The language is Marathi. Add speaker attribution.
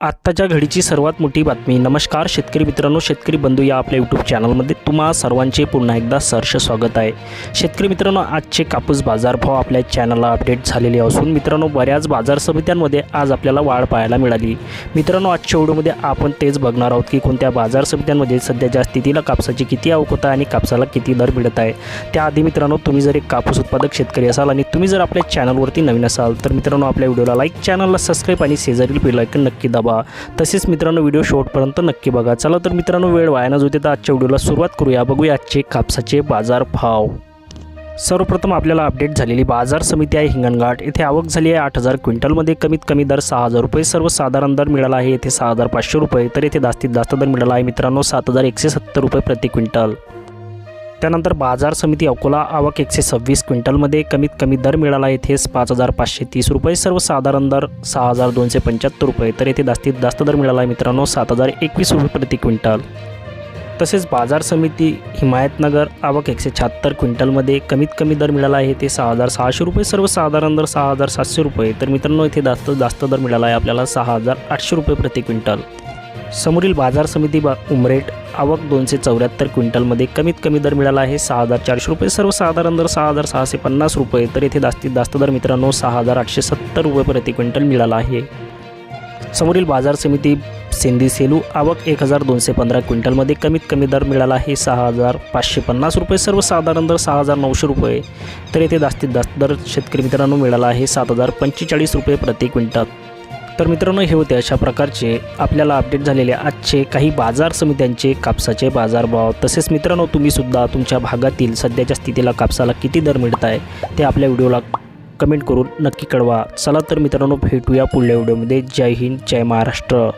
Speaker 1: आत्ताच्या घडीची सर्वात मोठी बातमी. नमस्कार शेतकरी मित्रांनो शेतकरी बंधू या आपल्या यूट्यूब चॅनलमध्ये तुम्हा सर्वांचे पुन्हा एकदा सहर्ष स्वागत आहे. शेतकरी मित्रांनो आजचे कापूस बाजारभाव आपल्या चॅनलला अपडेट झालेले असून मित्रांनो बऱ्याच बाजार समित्यांमध्ये आज आपल्याला वाढ पाहायला मिळाली. मित्रांनो आजच्या व्हिडिओमध्ये आपण तेच बघणार आहोत की कोणत्या बाजार समित्यांमध्ये सध्याच्या स्थितीला कापसाची किती आवक होत आहे आणि कापसाला किती दर मिळत आहे. त्याआधी मित्रांनो तुम्ही जर एक कापूस उत्पादक शेतकरी असाल आणि तुम्ही जर आपल्या चॅनलवरती नवीन असाल तर मित्रांनो आपल्या व्हिडिओला लाईक चॅनलला सबस्क्राईब आणि शेजारील बेल नक्की दाबा. तसेच मित्रांनो व्हिडिओ शेवटपर्यंत नक्की बघा. चला तर मित्रांनो वेळ वाया होते तर आजच्या व्हिडिओला सुरुवात करूया. बघूया आजचे कापसाचे बाजार भाव. सर्वप्रथम आपल्याला अपडेट झालेली बाजार समिती आहे हिंगणघाट. येथे आवक झाली आहे आठ हजार क्विंटलमध्ये. कमीत कमी दर सहा हजार रुपये. सर्वसाधारण दर मिळाला आहे. येथे सहा हजार पाचशे रुपये. तर येथे जास्तीत जास्त दर मिळाला आहे मित्रांनो सात हजार एकशे सत्तर रुपये प्रति क्विंटल. त्यानंतर बाजार समिती अकोला आवक एकशे सव्वीस क्विंटलमध्ये कमीत कमी दर मिळाला. येथेच पाच हजार पाचशे तीस रुपये सर्वसाधारण दर सहा हजार दोनशे पंच्याहत्तर रुपये तर येथे जास्तीत जास्त दर मिळाला आहे मित्रांनो सात हजार एकवीस रुपये प्रति क्विंटल. तसेच बाजार समिती हिमायतनगर आवक एकशे शहात्तर क्विंटलमध्ये कमीत कमी दर मिळाला. आहे ते सहा हजार सहाशे रुपये सर्वसाधारण दर सहा हजार सातशे रुपये तर मित्रांनो इथे जास्त जास्त दर मिळाला आहे आपल्याला सहा हजार आठशे रुपये प्रति क्विंटल. समोरील बाजार समिती बा उमरेट आवक दोनशे चौऱ्याहत्तर क्विंटलमध्ये कमीत कमी दर मिळाला आहे. सहा हजार चारशे रुपये. सर्वसाधारण दर सहा हजार सहाशे पन्नास रुपये. तर येथे जास्तीत जास्त दर मित्रांनो सहा हजार आठशे सत्तर रुपये प्रति क्विंटल मिळाला आहे. समोरील बाजार समिती सिंधी सेलू आवक एक हजार दोनशे पंधरा क्विंटलमध्ये कमीत कमी दर मिळाला आहे. सहा हजार पाचशे पन्नास रुपये. सर्वसाधारण दर सहा हजार नऊशे रुपये. तर येथे जास्तीत जास्त दर शेतकरी मित्रांनो मिळाला आहे. सात हजार पंचेचाळीस रुपये प्रति क्विंटल. तर मित्रांनो हे होते अशा प्रकारचे आपल्याला अपडेट झालेले आजचे काही बाजार समित्यांचे कापसाचे बाजारभाव. तसेच मित्रांनो तुम्हीसुद्धा तुमच्या भागातील सध्याच्या स्थितीला कापसाला किती दर मिळत आहे ते आपल्या व्हिडिओला कमेंट करून नक्की कळवा. चला तर मित्रांनो भेटूया पुढल्या व्हिडिओमध्ये. जय हिंद जय महाराष्ट्र.